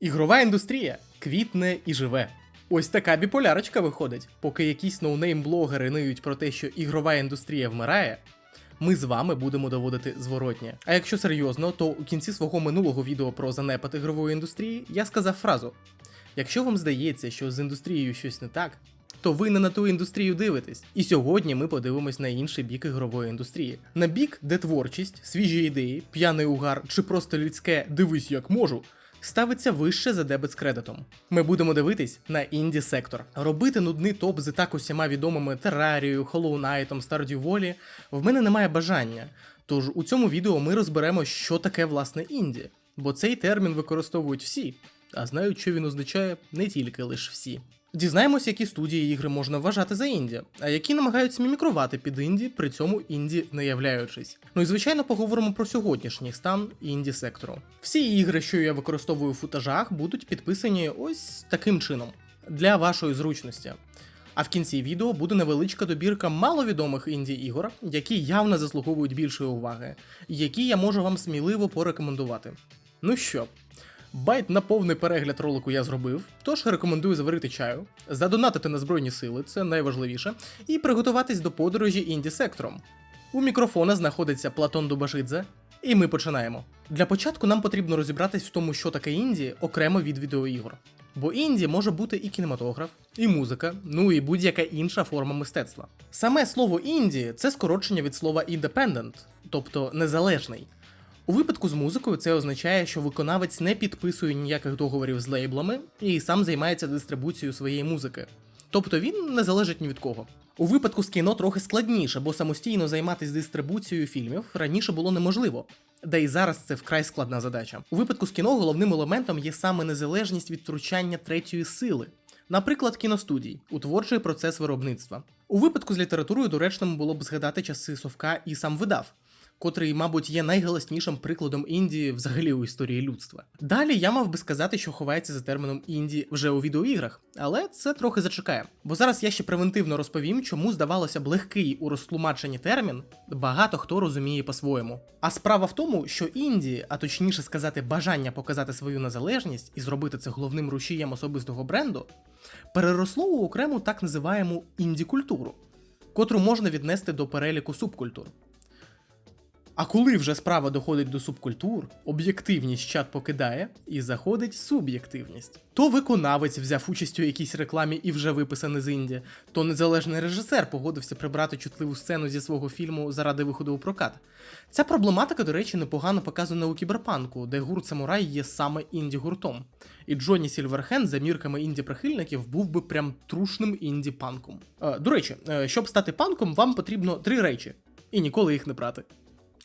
Ігрова індустрія квітне і живе. Ось така біполярочка виходить. Поки якісь ноунейм-блогери ниють про те, що ігрова індустрія вмирає, ми з вами будемо доводити зворотнє. А якщо серйозно, то у кінці свого минулого відео про занепад ігрової індустрії я сказав фразу: якщо вам здається, що з індустрією щось не так, то ви не на ту індустрію дивитесь. І сьогодні ми подивимось на інший бік ігрової індустрії. На бік, де творчість, свіжі ідеї, п'яний угар чи просто людське дивись як можу. Ставиться вище за дебет з кредитом. Ми будемо дивитись на інді сектор. Робити нудний топ з так усіма відомими Террарією, Hollow Knight, Stardew Valley в мене немає бажання. Тож у цьому відео ми розберемо, що таке власне інді, бо цей термін використовують всі, а знають, що він означає не тільки лише всі. Дізнаємось, які студії ігри можна вважати за інді, а які намагаються мімікрувати під інді, при цьому інді не являючись. Ну і звичайно поговоримо про сьогоднішній стан інді сектору. Всі ігри, що я використовую в футажах, будуть підписані ось таким чином для вашої зручності. А в кінці відео буде невеличка добірка маловідомих інді ігор, які явно заслуговують більшої уваги, які я можу вам сміливо порекомендувати. Ну що, Байт на повний перегляд ролику я зробив, тож рекомендую заварити чаю, задонатити на Збройні сили, це найважливіше, і приготуватись до подорожі інді сектором. У мікрофона знаходиться Платон Дубашидзе, і ми починаємо. Для початку нам потрібно розібратись в тому, що таке інді окремо від відеоігор. Бо інді може бути і кінематограф, і музика, ну і будь-яка інша форма мистецтва. Саме слово інді це скорочення від слова independent, тобто незалежний. У випадку з музикою це означає, що виконавець не підписує ніяких договорів з лейблами і сам займається дистрибуцією своєї музики. Тобто він не залежить ні від кого. У випадку з кіно трохи складніше, бо самостійно займатися дистрибуцією фільмів раніше було неможливо. Да і зараз це вкрай складна задача. У випадку з кіно головним елементом є саме незалежність від втручання третьої сили, наприклад, кіностудій, у творчий процес виробництва. У випадку з літературою доречним було б згадати часи Совка і сам видав котрий, мабуть, є найголоснішим прикладом Індії взагалі у історії людства. Далі я мав би сказати, що ховається за терміном інді вже у відеоіграх, але це трохи зачекає. Бо зараз я ще превентивно розповім, чому здавалося б легкий у розтлумаченні термін багато хто розуміє по-своєму. А справа в тому, що інді, а точніше сказати, бажання показати свою незалежність і зробити це головним рушієм особистого бренду, переросло у окрему так називаємо інді-культуру, котру можна віднести до переліку субкультур. А коли вже справа доходить до субкультур, об'єктивність чат покидає і заходить суб'єктивність. То виконавець взяв участь у якійсь рекламі і вже виписаний з Інді, то незалежний режисер погодився прибрати чутливу сцену зі свого фільму заради виходу у прокат. Ця проблематика, до речі, непогано показана у кіберпанку, де гурт Самурай є саме інді-гуртом. І Джонні Сільверхенд за мірками інді-прихильників був би прям трушним інді-панком. Е, до речі, е, щоб стати панком, вам потрібно три речі, і ніколи їх не брати.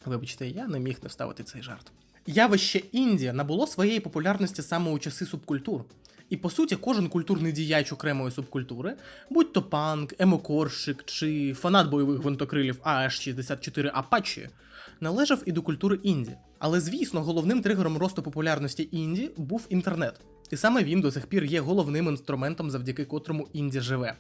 Вибачте, я не міг не вставити цей жарт. Явище Індія набуло своєї популярності саме у часи субкультур. І по суті, кожен культурний діяч окремої субкультури, будь то панк, емокорщик чи фанат бойових гвинтокрилів АЕШ-64 Апачі, належав і до культури інді. Але звісно, головним тригером росту популярності інді був інтернет. І саме він до сих пір є головним інструментом, завдяки котрому інді живе.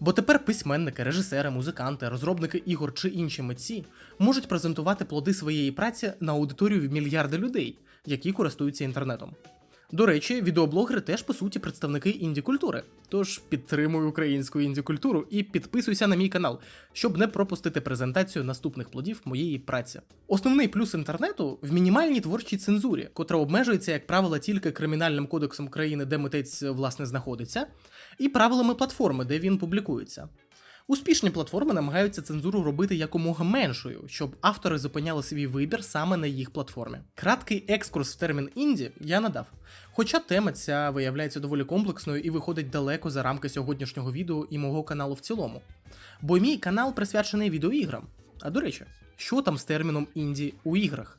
Бо тепер письменники, режисери, музиканти, розробники ігор чи інші митці можуть презентувати плоди своєї праці на аудиторію в мільярди людей, які користуються інтернетом. До речі, відеоблогери теж по суті представники інді-культури. Тож підтримуй українську інді-культуру і підписуйся на мій канал, щоб не пропустити презентацію наступних плодів моєї праці. Основний плюс інтернету в мінімальній творчій цензурі, котра обмежується, як правило, тільки кримінальним кодексом країни, де митець власне знаходиться, і правилами платформи, де він публікується. Успішні платформи намагаються цензуру робити якомога меншою, щоб автори зупиняли свій вибір саме на їх платформі. Краткий екскурс в термін інді я надав. Хоча тема ця виявляється доволі комплексною і виходить далеко за рамки сьогоднішнього відео і мого каналу в цілому. Бо мій канал присвячений відеоіграм. А до речі, що там з терміном інді у іграх?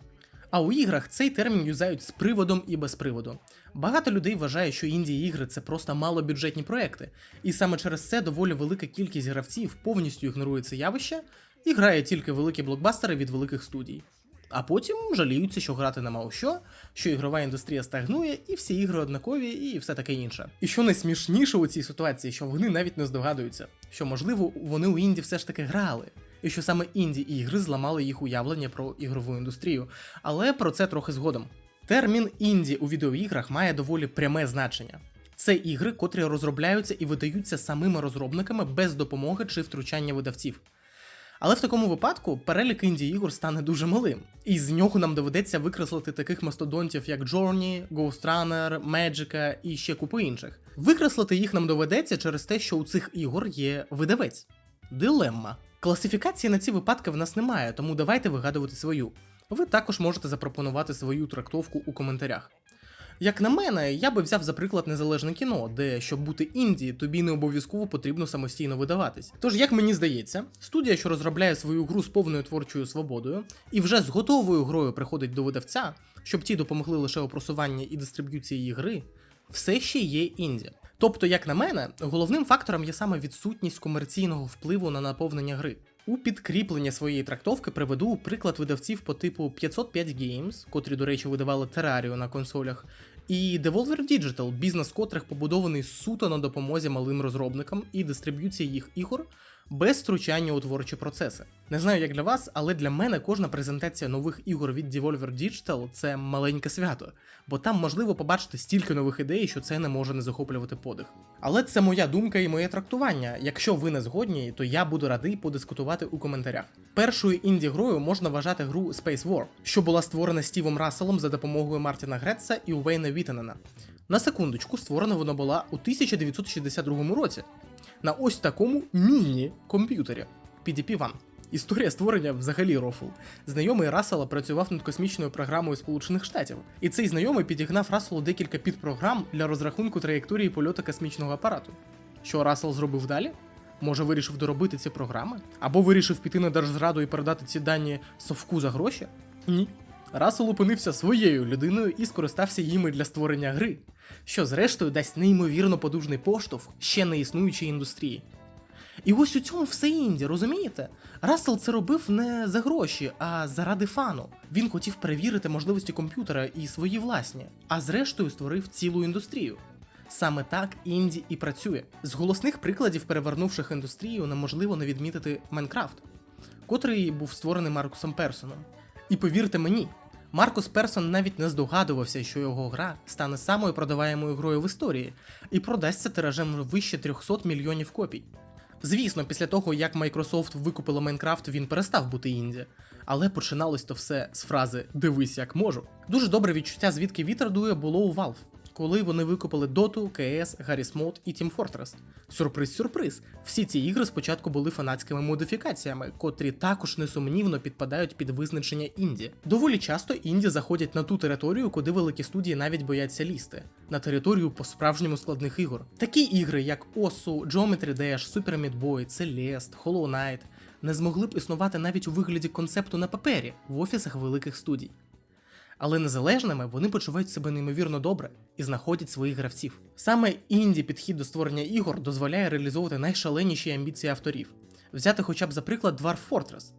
А у іграх цей термін юзають з приводом і без приводу. Багато людей вважає, що інді ігри це просто малобюджетні проекти, і саме через це доволі велика кількість гравців повністю ігнорує це явище і грає тільки великі блокбастери від великих студій. А потім жаліються, що грати нема у що, що ігрова індустрія стагнує, і всі ігри однакові, і все таке інше. І що найсмішніше у цій ситуації, що вони навіть не здогадуються, що можливо вони у інді все ж таки грали, і що саме інді ігри зламали їх уявлення про ігрову індустрію. Але про це трохи згодом. Термін інді у відеоіграх має доволі пряме значення. Це ігри, котрі розробляються і видаються самими розробниками без допомоги чи втручання видавців. Але в такому випадку перелік інді ігор стане дуже малим, і з нього нам доведеться викреслити таких мастодонтів, як Journey, Ghost Runner, Magica і ще купу інших. Викреслити їх нам доведеться через те, що у цих ігор є видавець. Дилемма. Класифікації на ці випадки в нас немає, тому давайте вигадувати свою. Ви також можете запропонувати свою трактовку у коментарях. Як на мене, я би взяв за приклад незалежне кіно, де щоб бути інді, тобі не обов'язково потрібно самостійно видаватись. Тож, як мені здається, студія, що розробляє свою гру з повною творчою свободою, і вже з готовою грою приходить до видавця, щоб ті допомогли лише у просуванні і дистриб'юції її гри, все ще є інді. Тобто, як на мене, головним фактором є саме відсутність комерційного впливу на наповнення гри. У підкріплення своєї трактовки приведу приклад видавців по типу 505 Games, котрі, до речі, видавали Терарію на консолях, і Devolver Digital, бізнес котрих побудований суто на допомозі малим розробникам і дистриб'юції їх ігор без втручання у творчі процеси. Не знаю, як для вас, але для мене кожна презентація нових ігор від Devolver Digital це маленьке свято, бо там можливо побачити стільки нових ідей, що це не може не захоплювати подих. Але це моя думка і моє трактування. Якщо ви не згодні, то я буду радий подискутувати у коментарях. Першою інді-грою можна вважати гру Space War, що була створена Стівом Расселом за допомогою Мартіна Гретца і Увейна Вітенена. На секундочку, створена вона була у 1962 році на ось такому міні-комп'ютері PDP-1. Історія створення взагалі рофл. Знайомий Рассела працював над космічною програмою Сполучених Штатів, і цей знайомий підігнав Расселу декілька підпрограм для розрахунку траєкторії польоту космічного апарату. Що Рассел зробив далі? Може, вирішив доробити ці програми? Або вирішив піти на держзраду і передати ці дані совку за гроші? Ні. Рассел опинився своєю людиною і скористався їми для створення гри, що зрештою дасть неймовірно подужний поштовх ще не існуючій індустрії. І ось у цьому все інді, розумієте? Рассел це робив не за гроші, а заради фану. Він хотів перевірити можливості комп'ютера і свої власні, а зрештою створив цілу індустрію. Саме так інді і працює. З голосних прикладів, перевернувших індустрію, неможливо не відмітити Майнкрафт, котрий був створений Маркусом Персоном. І повірте мені, Маркус Персон навіть не здогадувався, що його гра стане самою продаваємою грою в історії і продасться тиражем вище 300 мільйонів копій. Звісно, після того, як Microsoft викупила Майнкрафт, він перестав бути інді, але починалось то все з фрази Дивись, як можу. Дуже добре відчуття, звідки вітер дує, було у Valve, коли вони викупили Dota, CS, Garry's Mod і Team Fortress. Сюрприз-сюрприз! Всі ці ігри спочатку були фанатськими модифікаціями, котрі також несумнівно підпадають під визначення інді. Доволі часто інді заходять на ту територію, куди великі студії навіть бояться лізти, на територію по справжньому складних ігор. Такі ігри, як Osu, Geometry Dash, Super Meat Boy, Celeste, Hollow Knight, не змогли б існувати навіть у вигляді концепту на папері в офісах великих студій. Але незалежними вони почувають себе неймовірно добре і знаходять своїх гравців. Саме інді підхід до створення ігор дозволяє реалізовувати найшаленіші амбіції авторів, взяти хоча б за приклад Dwarf Fortress.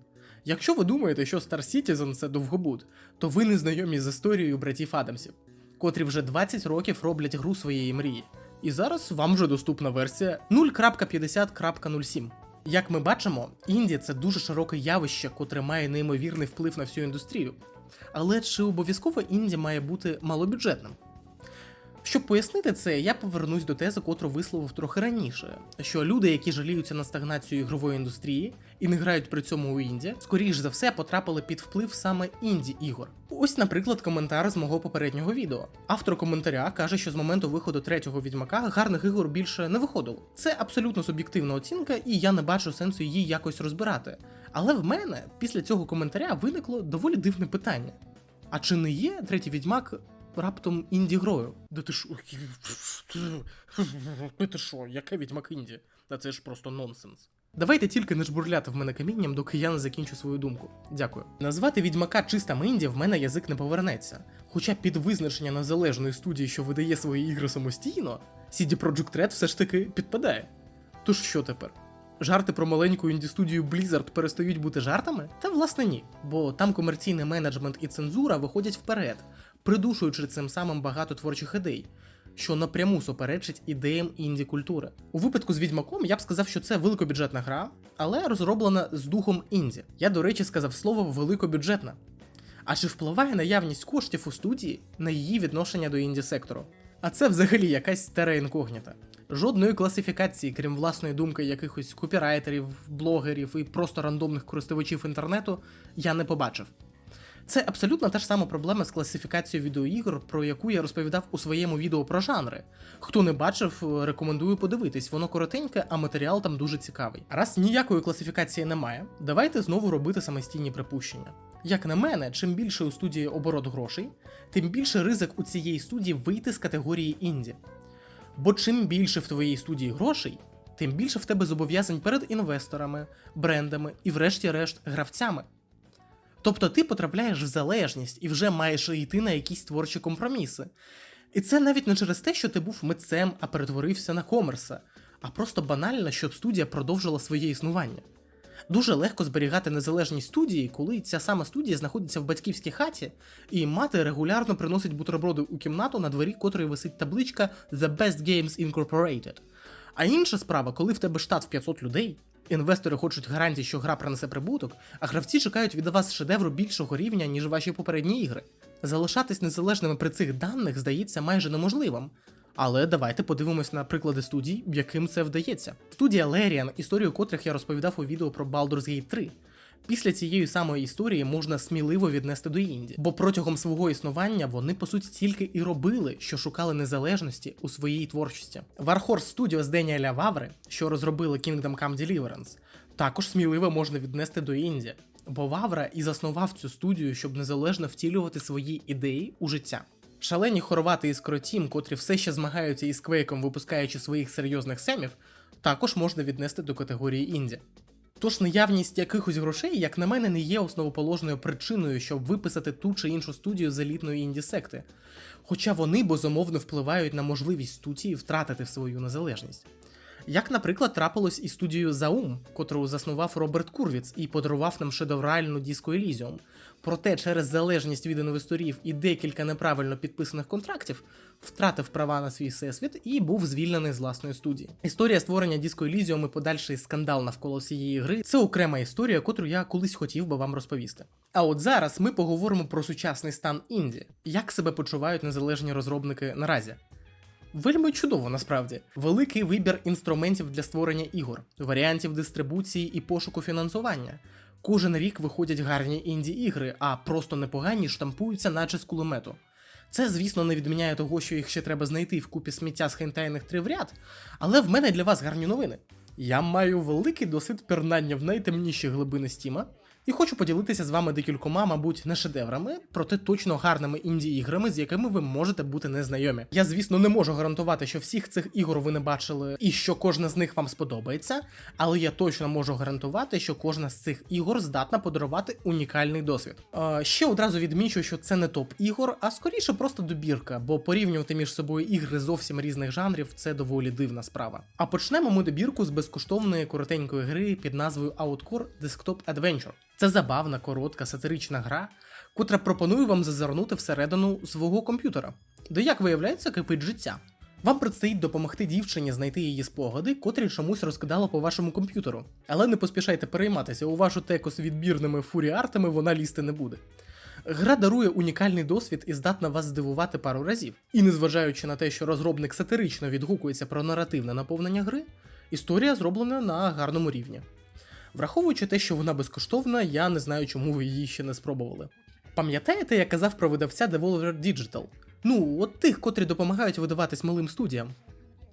Якщо ви думаєте, що Star Citizen це довгобуд, то ви не знайомі з історією братів Адамсів, котрі вже 20 років роблять гру своєї мрії. І зараз вам вже доступна версія 0.50.07. Як ми бачимо, Індія це дуже широке явище, котре має неймовірний вплив на всю індустрію. Але чи обов'язково інді має бути малобюджетним? Щоб пояснити це, я повернусь до тези, котру висловив трохи раніше, що люди, які жаліються на стагнацію ігрової індустрії і не грають при цьому у інді, скоріш за все потрапили під вплив саме інді ігор. Ось, наприклад, коментар з мого попереднього відео. Автор коментаря каже, що з моменту виходу третього відьмака гарних ігор більше не виходило. Це абсолютно суб'єктивна оцінка, і я не бачу сенсу її якось розбирати. Але в мене після цього коментаря виникло доволі дивне питання: а чи не є третій відьмак раптом інді-грою? Да ти що? Ти що, яке відьмак інді? Та це ж просто нонсенс. Давайте тільки не жбурляти в мене камінням, доки я не закінчу свою думку. Дякую. Назвати відьмака чистим інді в мене язик не повернеться. Хоча під визначення незалежної студії, що видає свої ігри самостійно, CD Projekt Red все ж таки підпадає. Тож що тепер? Жарти про маленьку інді-студію Blizzard перестають бути жартами? Та власне ні, бо там комерційний менеджмент і цензура виходять вперед, придушуючи цим самим багато творчих ідей, що напряму суперечить ідеям інді культури. У випадку з відьмаком я б сказав, що це великобюджетна гра, але розроблена з духом інді. Я, до речі, сказав слово великобюджетна. А чи впливає наявність коштів у студії на її відношення до інді сектору? А це взагалі якась стара інкогніта. Жодної класифікації, крім власної думки якихось копірайтерів, блогерів і просто рандомних користувачів інтернету, я не побачив. Це абсолютно та ж сама проблема з класифікацією відеоігр, про яку я розповідав у своєму відео про жанри. Хто не бачив, рекомендую подивитись, воно коротеньке, а матеріал там дуже цікавий. Раз ніякої класифікації немає, давайте знову робити самостійні припущення. Як на мене, чим більше у студії оборот грошей, тим більше ризик у цієї студії вийти з категорії інді. Бо чим більше в твоїй студії грошей, тим більше в тебе зобов'язань перед інвесторами, брендами і, врешті-решт, гравцями. Тобто ти потрапляєш в залежність і вже маєш йти на якісь творчі компроміси. І це навіть не через те, що ти був митцем, а перетворився на комерса, а просто банально, щоб студія продовжила своє існування. Дуже легко зберігати незалежність студії, коли ця сама студія знаходиться в батьківській хаті, і мати регулярно приносить бутерброди у кімнату, на дворі котрої висить табличка The Best Games Incorporated. А інша справа, коли в тебе штат в 500 людей, інвестори хочуть гарантії, що гра принесе прибуток, а гравці чекають від вас шедевру більшого рівня, ніж ваші попередні ігри. Залишатись незалежними при цих даних здається майже неможливим. Але давайте подивимось на приклади студій, яким це вдається. Студія Larian, історію котрих я розповідав у відео про Baldur's Gate 3. Після цієї самої історії можна сміливо віднести до Інді, бо протягом свого існування вони по суті тільки і робили, що шукали незалежності у своїй творчості. Warhorse Studios Деніеля Ваври, що розробили Kingdom Come Deliverance, також сміливо можна віднести до Інді, бо Вавра і заснував цю студію, щоб незалежно втілювати свої ідеї у життя. Шалені хорвати із Кротім, котрі все ще змагаються із квейком, випускаючи своїх серйозних семів, також можна віднести до категорії інді. Тож наявність якихось грошей, як на мене, не є основоположною причиною, щоб виписати ту чи іншу студію з елітної інді секти, хоча вони безумовно впливають на можливість студії втратити свою незалежність. Як, наприклад, трапилось із студією Заум, котру заснував Роберт Курвіц і подарував нам шедевральну диско Elysium. Проте через залежність від інвесторів і декілька неправильно підписаних контрактів втратив права на свій всесвіт і був звільнений з власної студії. Історія створення Disco Elysium і подальший скандал навколо цієї гри це окрема історія, котру я колись хотів би вам розповісти. А от зараз ми поговоримо про сучасний стан Інді, як себе почувають незалежні розробники наразі. Вельми чудово насправді. Великий вибір інструментів для створення ігор, варіантів дистрибуції і пошуку фінансування. Кожен рік виходять гарні інді-ігри, а просто непогані штампуються, наче з кулемету. Це, звісно, не відміняє того, що їх ще треба знайти в купі сміття з хентайних три в ряд, але в мене для вас гарні новини. Я маю великий досвід пірнання в найтемніші глибини стіма, і хочу поділитися з вами декількома, мабуть, не шедеврами, проте точно гарними інді-іграми, з якими ви можете бути незнайомі. Я, звісно, не можу гарантувати, що всіх цих ігор ви не бачили і що кожна з них вам сподобається, але я точно можу гарантувати, що кожна з цих ігор здатна подарувати унікальний досвід. Е, ще одразу відмічу, що це не топ ігор, а скоріше просто добірка, бо порівнювати між собою ігри зовсім різних жанрів це доволі дивна справа. А почнемо ми добірку з безкоштовної коротенької гри під назвою Outcore Desktop Adventure. Це забавна, коротка, сатирична гра, котра пропонує вам зазирнути всередину свого комп'ютера, де, як виявляється, кипить життя. Вам предстоїть допомогти дівчині знайти її спогади, котрі чомусь розкидала по вашому комп'ютеру. Але не поспішайте перейматися, у вашу теку з відбірними фуріартами вона лізти не буде. Гра дарує унікальний досвід і здатна вас здивувати пару разів. І незважаючи на те, що розробник сатирично відгукується про наративне наповнення гри, історія зроблена на гарному рівні. Враховуючи те, що вона безкоштовна, я не знаю, чому ви її ще не спробували. Пам'ятаєте, я казав про видавця Devolver Digital? Ну, от тих, котрі допомагають видаватись малим студіям.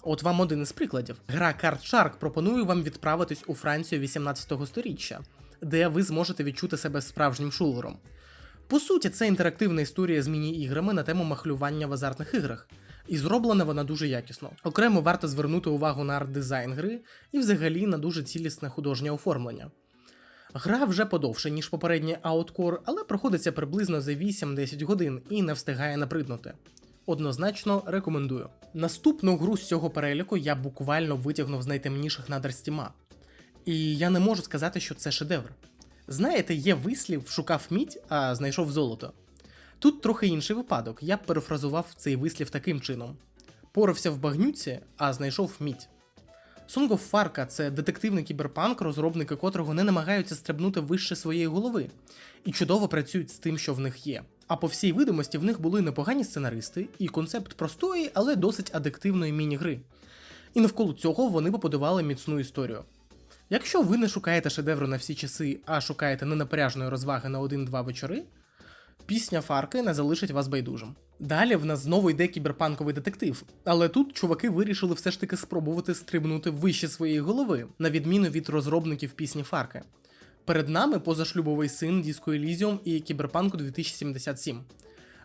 От вам один із прикладів. Гра Card Shark пропонує вам відправитись у Францію 18-го сторіччя, де ви зможете відчути себе справжнім шулером. По суті, це інтерактивна історія з міні-іграми на тему махлювання в азартних іграх, і зроблена вона дуже якісно. Окремо варто звернути увагу на арт-дизайн гри і взагалі на дуже цілісне художнє оформлення. Гра вже подовше, ніж попередній Outcore, але проходиться приблизно за 8-10 годин і не встигає наприднути. Однозначно рекомендую. Наступну гру з цього переліку я буквально витягнув з найтемніших надр стіма. І я не можу сказати, що це шедевр. Знаєте, є вислів, шукав мідь, а знайшов золото. Тут трохи інший випадок, я б перефразував цей вислів таким чином: порався в багнюці, а знайшов мідь. Song of Farca – це детективний кіберпанк, розробники котрого не намагаються стрибнути вище своєї голови, і чудово працюють з тим, що в них є. А по всій видимості в них були непогані сценаристи і концепт простої, але досить адиктивної міні-гри. І навколо цього вони побудували міцну історію. Якщо ви не шукаєте шедевру на всі часи, а шукаєте ненапряжної розваги на 1-2 вечори, пісня Фарки не залишить вас байдужим. Далі в нас знову йде кіберпанковий детектив, але тут чуваки вирішили все ж таки спробувати стрибнути вище своєї голови, на відміну від розробників пісні Фарки. Перед нами позашлюбовий син Disco Elysium і Кіберпанку 2077.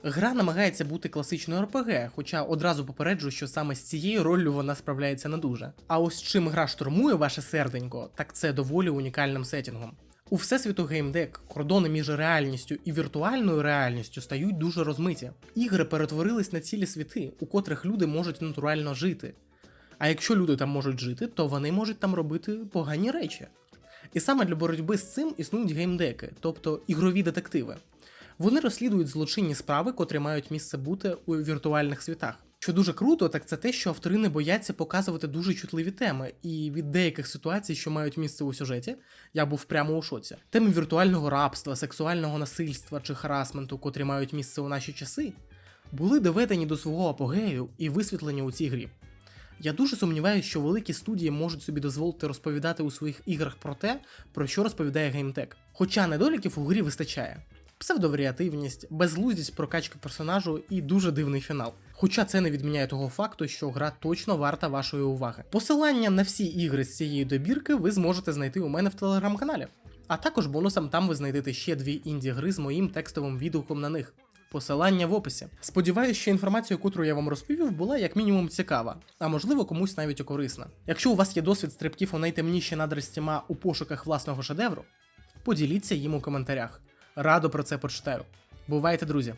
Гра намагається бути класичною РПГ, хоча одразу попереджу, що саме з цією роллю вона справляється не дуже. А ось чим гра штурмує ваше серденько, так це доволі унікальним сетінгом. У всесвіту геймдек кордони між реальністю і віртуальною реальністю стають дуже розмиті. Ігри перетворились на цілі світи, у котрих люди можуть натурально жити. А якщо люди там можуть жити, то вони можуть там робити погані речі. І саме для боротьби з цим існують геймдеки, тобто ігрові детективи. Вони розслідують злочинні справи, котрі мають місце бути у віртуальних світах. Що дуже круто, так це те, що автори не бояться показувати дуже чутливі теми, і від деяких ситуацій, що мають місце у сюжеті, я був прямо у шоці. Теми віртуального рабства, сексуального насильства чи харасменту, котрі мають місце у наші часи, були доведені до свого апогею і висвітлені у цій грі. Я дуже сумніваюся, що великі студії можуть собі дозволити розповідати у своїх іграх про те, про що розповідає геймтек. Хоча недоліків у грі вистачає. Псевдоваріативність, безглуздість прокачки персонажу і дуже дивний фінал. Хоча це не відміняє того факту, що гра точно варта вашої уваги. Посилання на всі ігри з цієї добірки ви зможете знайти у мене в телеграм-каналі. А також бонусом там ви знайдете ще дві інді-гри з моїм текстовим відгуком на них. Посилання в описі. Сподіваюсь, що інформація, яку я вам розповів, була як мінімум цікава, а можливо комусь навіть і корисна. Якщо у вас є досвід стрибків у найтемніші надри стіма у пошуках власного шедевру, поділіться їм у коментарях. Радо про це почитаю. Бувайте, друзі!